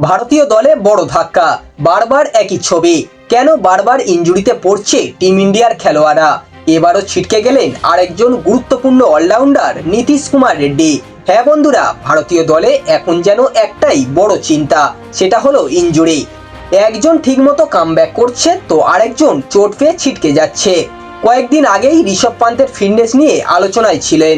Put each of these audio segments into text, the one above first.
ভারতীয় দলে বড় ধাক্কা। বারবার একই ছবি। কেন বারবার ইঞ্জুরিতে পড়ছে টিম ইন্ডিয়ার খেলোয়াড়রা? এবারও ছিটকে গেলেন আরেকজন গুরুত্বপূর্ণ অলরাউন্ডার নীতিশ কুমার রেড্ডি। হ্যাঁ বন্ধুরা, ভারতীয় দলে এখন যেন একটাই বড় চিন্তা, সেটা হলো ইঞ্জুরি। একজন ঠিকমতো কামব্যাক করছে তো আরেকজন চোট পেয়ে ছিটকে যাচ্ছে। কয়েকদিন আগেই ঋষভ পান্তের ফিটনেস নিয়ে আলোচনায় ছিলেন।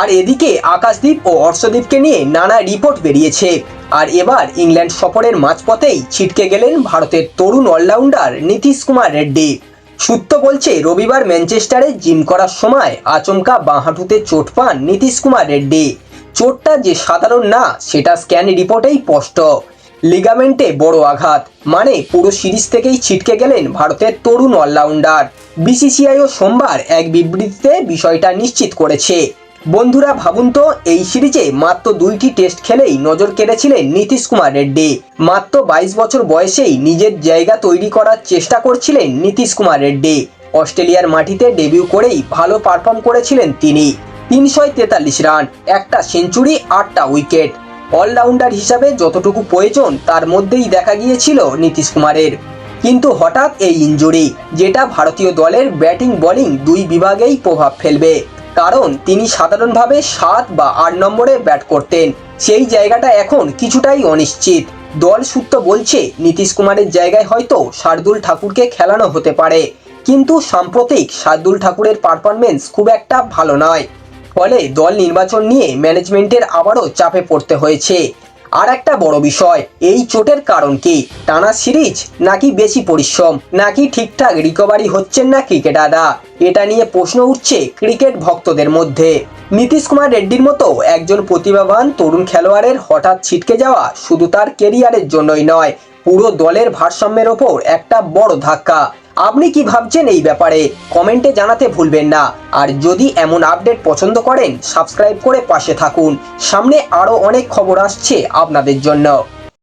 আর এদিকে আকাশদীপ ও অর্শদীপকে নিয়ে নানা রিপোর্ট বেরিয়েছে। আর এবার ইংল্যান্ড সফরের মাঝপথেই ছিটকে গেলেন ভারতের তরুণ অলরাউন্ডার নীতিশ কুমার রেড্ডি। সূত্র বলছে, রবিবার ম্যানচেস্টারে জিম করার সময় আচমকা বাঁহাটুতে চোট পান নীতিশ কুমার রেড্ডি। চোটটা যে সাধারণ না, সেটা স্ক্যান রিপোর্টেই স্পষ্ট। লিগামেন্টে বড় আঘাত মানে পুরো সিরিজ থেকেই ছিটকে গেলেন ভারতের তরুণ অলরাউন্ডার। বিসিসিআইও সোমবার এক বিবৃতিতে বিষয়টা নিশ্চিত করেছে। বন্ধুরা, ভাবুন তো, এই সিরিজে মাত্র দুইটি টেস্ট খেলেই নজর কেড়েছিলেন নীতিশ কুমার রেড্ডি মাত্র বাইশ বছর বয়সেই নিজের জায়গা তৈরি করার চেষ্টা করছিলেন নীতিশ কুমার রেড্ডি অস্ট্রেলিয়ার মাটিতে ডেবিউ করেই ভালো পারফর্ম করেছিলেন তিনি। তিনশো তেতাল্লিশ রান, একটা সেঞ্চুরি, আটটা উইকেট। অলরাউন্ডার হিসাবে যতটুকু প্রয়োজন, তার মধ্যেই দেখা গিয়েছিল নীতিশ কুমারের। কিন্তু হঠাৎ এই ইঞ্জুরি যেটা ভারতীয় দলের ব্যাটিং বোলিং দুই বিভাগেই প্রভাব ফেলবে। কারণ তিনি সাধারণভাবে সাত বা আট নম্বরে ব্যাট করতেন। সেই জায়গাটা এখন কিছুটাই অনিশ্চিত। দল সূত্র বলছে, নীতিশ কুমারের জায়গায় হয়তো শার্দুল ঠাকুরকে খেলানো হতে পারে। কিন্তু সাম্প্রতিক শার্দুল ঠাকুরের পারফরমেন্স খুব একটা ভালো নয়। ফলে দল নির্বাচন নিয়ে ম্যানেজমেন্টের আবারও চাপে পড়তে হয়েছে। আর একটা বড় বিষয়, এই চোটের কারণ কি? টানা সিরিজ? নাকি বেশি পরিশ্রম? নাকি ঠিকঠাক রিকভারি হচ্ছেন না ক্রিকেটাররা এটা নিয়ে প্রশ্ন উঠছে ক্রিকেট ভক্তদের মধ্যে। নীতিশ কুমার রেড্ডির মতো একজন প্রতিভাবান তরুণ খেলোয়াড়ের হঠাৎ ছিটকে যাওয়া শুধু তার কেরিয়ারের জন্যই নয়, পুরো দলের ভারসাম্যের ওপর একটা বড় ধাক্কা। আপনি কি ভাবছেন এই ব্যাপারে? কমেন্টে জানাতে ভুলবেন না। আর যদি এমন আপডেট পছন্দ করেন, সাবস্ক্রাইব করে পাশে থাকুন। সামনে আরও অনেক খবর আসছে আপনাদের জন্য।